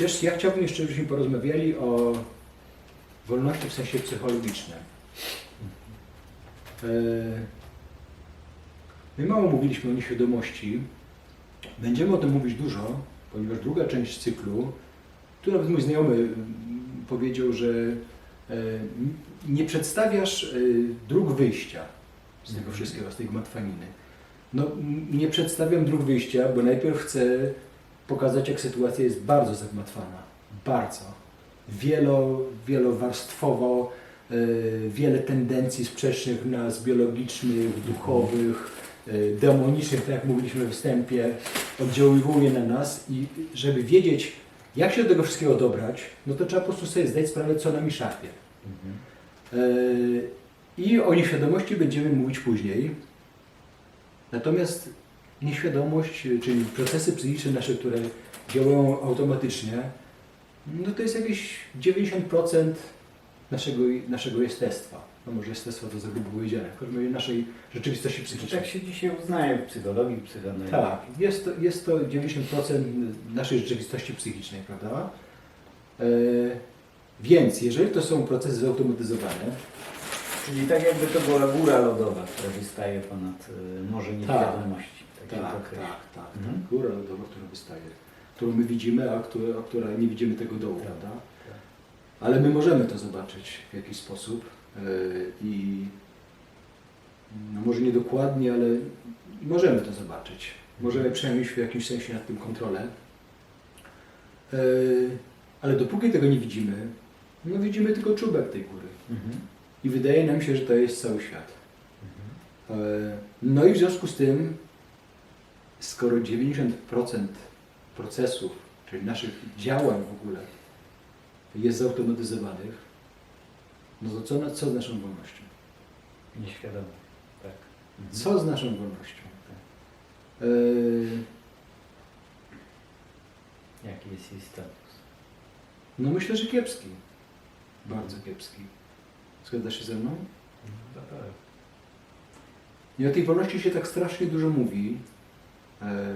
Wiesz, ja chciałbym jeszcze, żebyśmy porozmawiali o wolności w sensie psychologicznym. E, My mało mówiliśmy o nieświadomości. Będziemy o tym mówić dużo, ponieważ druga część cyklu, tu nawet mój znajomy mm, powiedział, że e, nie przedstawiasz e, dróg wyjścia z tego wszystkiego, z tej gmatwaniny. No, nie przedstawiam dróg wyjścia, bo najpierw chcę pokazać, jak sytuacja jest bardzo zagmatwana. Bardzo. Wielo, wielowarstwowo, e, wiele tendencji sprzecznych nas biologicznych, duchowych, e, demonicznych, tak jak mówiliśmy w wstępie, oddziaływuje na nas i żeby wiedzieć, jak się do tego wszystkiego dobrać, no to trzeba po prostu sobie zdać sprawę, co nami szarpie. E, I o nieświadomości będziemy mówić później. Natomiast nieświadomość, czyli procesy psychiczne nasze, które działają automatycznie, no to jest jakieś 90% naszego, naszego jestestwa. No może jestestwa to za grubo powiedziane, w każdym razie naszej rzeczywistości psychicznej. Tak się dzisiaj uznaje w psychologii, w psychoanalizie. Tak, jest to, jest to 90% naszej rzeczywistości psychicznej, prawda? E, więc jeżeli to są procesy zautomatyzowane, Czyli tak jakby to była góra lodowa, która wystaje ponad y, morze. Tak, tak, jak tak, to określa. tak, tak, Mhm. góra lodowa, która wystaje, którą my widzimy, a która, a która nie widzimy tego dołu, prawda? tak. Ale my możemy to zobaczyć w jakiś sposób e, i no może nie dokładnie, ale możemy to zobaczyć. Możemy przejąć w jakimś sensie nad tym kontrolę. E, Ale dopóki tego nie widzimy, no widzimy tylko czubek tej góry. Mhm. I wydaje nam się, że to jest cały świat. E, No i w związku z tym, skoro 90% procesów, czyli naszych działań w ogóle jest zautomatyzowanych, no to co, co z naszą wolnością? Nieświadomie. Tak. Co z naszą wolnością? Tak. E, Jaki jest jej status? No myślę, że kiepski. Bardzo kiepski. Zgadzasz się ze mną? No tak. I o tej wolności się tak strasznie dużo mówi. E,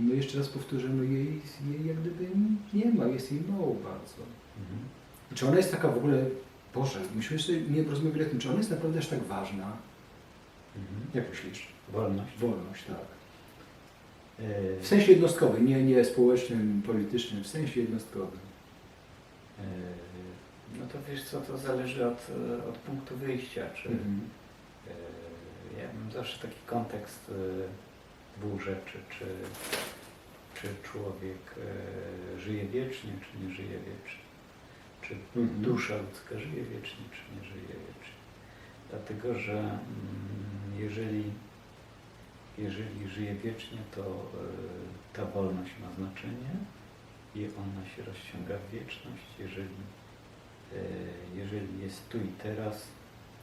No jeszcze raz powtórzę, no jej, jej jak gdyby nie ma, jest jej mało bardzo. Mhm. Czy ona jest taka w ogóle, Boże, myśmy sobie nie rozmawiali o tym, czy ona jest naprawdę aż tak ważna? Mhm. Jak myślisz? Wolność. Wolność, tak. E, W sensie jednostkowym, nie, nie społecznym, politycznym, w sensie jednostkowym. No to wiesz co, to zależy od, e, od punktu wyjścia. Czy, Mhm. e, ja mam zawsze taki kontekst e, dwóch rzeczy, czy, czy człowiek e, żyje wiecznie, czy nie żyje wiecznie. Czy Mhm. dusza ludzka żyje wiecznie, czy nie żyje wiecznie. Dlatego, że mm, jeżeli, jeżeli żyje wiecznie, to e, ta wolność ma znaczenie i ona się rozciąga w wieczność. Jeżeli, jeżeli jest tu i teraz,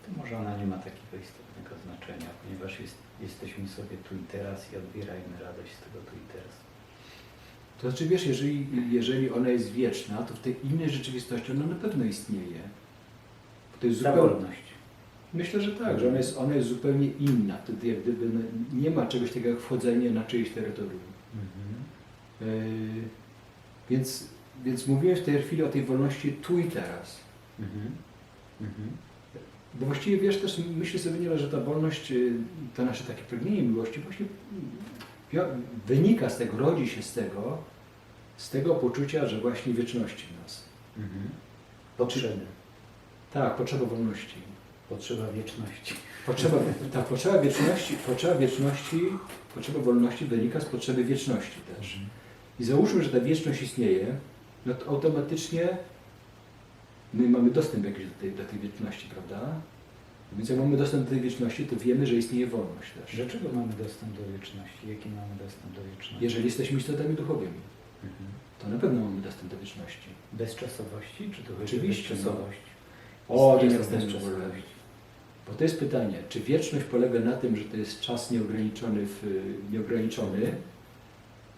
to może ona nie ma takiego istotnego znaczenia, ponieważ jest, jesteśmy sobie tu i teraz i odbierajmy radość z tego tu i teraz. To znaczy, wiesz, jeżeli, jeżeli ona jest wieczna, to w tej innej rzeczywistości ona na pewno istnieje. To jest wolność. myślę, że tak, że ona jest, ona jest zupełnie inna. Wtedy jak gdyby no, nie ma czegoś takiego jak wchodzenie na czyjeś terytorium. Mhm. Yy, więc, więc mówiłem w tej chwili o tej wolności tu i teraz. Mhm. Mhm. Bo właściwie wiesz też, myślę sobie nieraz, że ta wolność, yy, to nasze takie pragnienie miłości właśnie wynika z tego, rodzi się z tego, z tego poczucia, że właśnie wieczności w nas. Mhm. Potrzeby. Tak, potrzeba wolności. Potrzeba wieczności. Potrzeba, ta potrzeba wieczności, potrzeba wieczności, potrzeba wolności wynika z potrzeby wieczności też. I załóżmy, że ta wieczność istnieje, no to automatycznie my mamy dostęp jakiś do tej, do tej wieczności, prawda? Więc jak mamy dostęp do tej wieczności, to wiemy, że istnieje wolność też. Dlaczego mamy dostęp do wieczności? Jaki mamy dostęp do wieczności? Jeżeli jesteśmy istotami duchowymi, Mhm. to na pewno mamy dostęp do wieczności. Bezczasowości? Czy to Oczywiście, bezczasowość? O, to jest bezczasowość. Bo to jest pytanie, czy wieczność polega na tym, że to jest czas nieograniczony, w, nieograniczony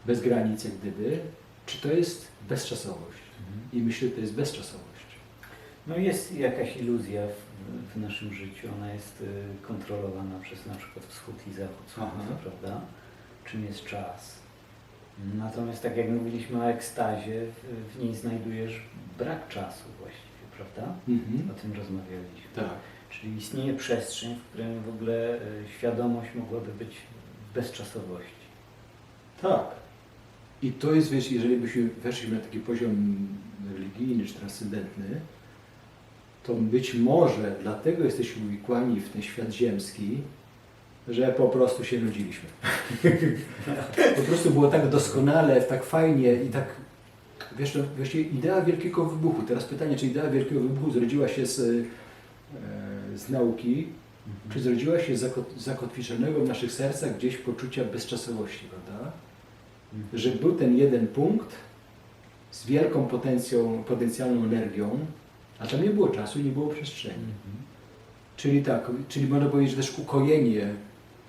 bez granic jak gdyby, czy to jest bezczasowość? Mhm. I myślę, że to jest bezczasowość. No jest jakaś iluzja w, w naszym życiu. Ona jest y, kontrolowana przez na przykład wschód i zachód słońca, prawda? Czym jest czas? Natomiast tak jak mówiliśmy o ekstazie, w, w niej znajdujesz brak czasu właściwie, prawda? Mhm. O tym rozmawialiśmy. Tak. Czyli istnieje przestrzeń, w której w ogóle e, świadomość mogłaby być w bezczasowości. Tak. I to jest, wiesz, jeżeli byśmy weszli na taki poziom religijny czy transcendentny, to być może dlatego jesteśmy uwikłani w ten świat ziemski, że po prostu się nudziliśmy. po prostu było tak doskonale, tak fajnie i tak, wiesz, to właściwie idea wielkiego wybuchu. Teraz pytanie, czy idea wielkiego wybuchu zrodziła się z, e, z nauki, czy zrodziła się z zakot- zakotwiczonego w naszych sercach gdzieś poczucia bezczasowości, prawda? Mhm. Że był ten jeden punkt z wielką potencją, potencjalną energią, a tam nie było czasu i nie było przestrzeni. Mhm. Czyli tak, czyli można powiedzieć, że też ukojenie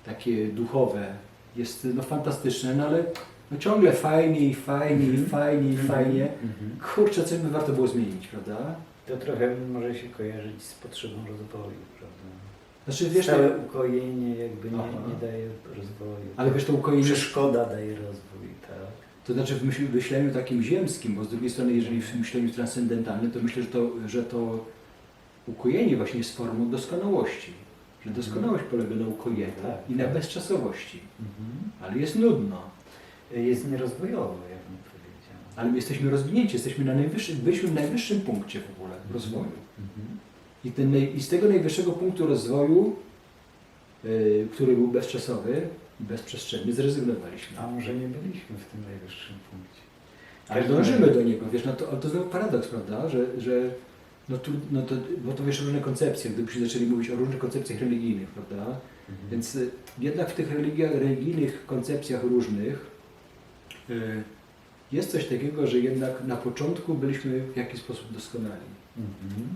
takie duchowe jest no, fantastyczne, no ale no, ciągle fajniej, fajniej, Mhm. fajniej, fajnie. Mhm. Kurczę, coś by warto było zmienić, prawda? To trochę może się kojarzyć z potrzebą rozwoju, prawda? Znaczy, wiesz, Stałe tak, ukojenie jakby nie, Aha. nie daje rozwoju. ale wiesz, to ukojenie, Przeszkoda daje rozwój, tak? to znaczy w myśl- myśleniu takim ziemskim, bo z drugiej strony, jeżeli w myśleniu transcendentalnym, to myślę, że to, że to ukojenie właśnie jest formą doskonałości. Że doskonałość polega na ukojeniu Tak, i na tak. bezczasowości. Mhm. Ale jest nudno. Jest nierozwojowo, jak bym powiedział. Ale my jesteśmy rozwinięci, jesteśmy na najwyższym, byliśmy w najwyższym punkcie w ogóle rozwoju. Mhm. I, ten, I z tego najwyższego punktu rozwoju, yy, który był bezczasowy i bezprzestrzenny, zrezygnowaliśmy. A może nie byliśmy w tym najwyższym punkcie. Ale Każdy dążymy do niego, wiesz, no to, ale to znowu paradoks, prawda, że, że no tu, no to, bo to wiesz, różne koncepcje, gdybyśmy zaczęli mówić o różnych koncepcjach religijnych, prawda, Mhm. więc y, jednak w tych religiach, religijnych koncepcjach różnych y, jest coś takiego, że jednak na początku byliśmy w jakiś sposób doskonali. Mhm.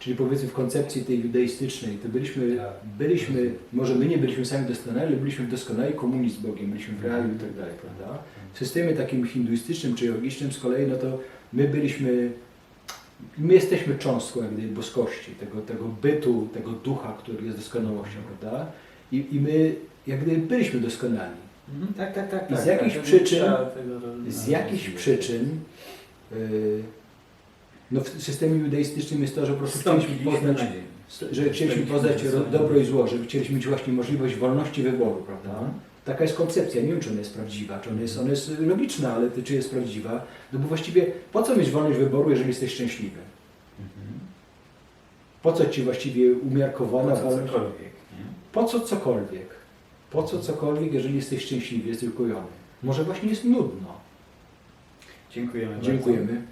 Czyli powiedzmy w koncepcji tej judaistycznej, to byliśmy, Tak. byliśmy, może my nie byliśmy sami doskonali, ale byliśmy w doskonałej komunii z Bogiem, byliśmy w raju i tak dalej, prawda? W systemie takim hinduistycznym czy jogicznym z kolei, no to my byliśmy, my jesteśmy cząstką jak gdyby boskości, tego, tego bytu, tego ducha, który jest doskonałością, prawda? I, I my jak gdyby byliśmy doskonali. Mhm. Tak, tak, tak. I tak, z jakichś tak, przyczyn- Z jakichś przyczyn, yy, no w systemie judaistycznym jest to, że po prostu chcieliśmy poznać że chcieliśmy poznać ro- dobro i zło, że chcieliśmy mieć właśnie możliwość wolności wyboru, prawda? Taka jest koncepcja, nie wiem czy ona jest prawdziwa, czy ona jest, ona jest logiczna, ale czy jest prawdziwa, no bo właściwie po co mieć wolność wyboru, jeżeli jesteś szczęśliwy? Mhm. Po co Ci właściwie umiarkowana Po co wolność? cokolwiek? Po co cokolwiek? Po co cokolwiek, jeżeli jesteś szczęśliwy, jesteś ukojony? Może właśnie jest nudno. Dziękujemy bardzo. Dziękujemy.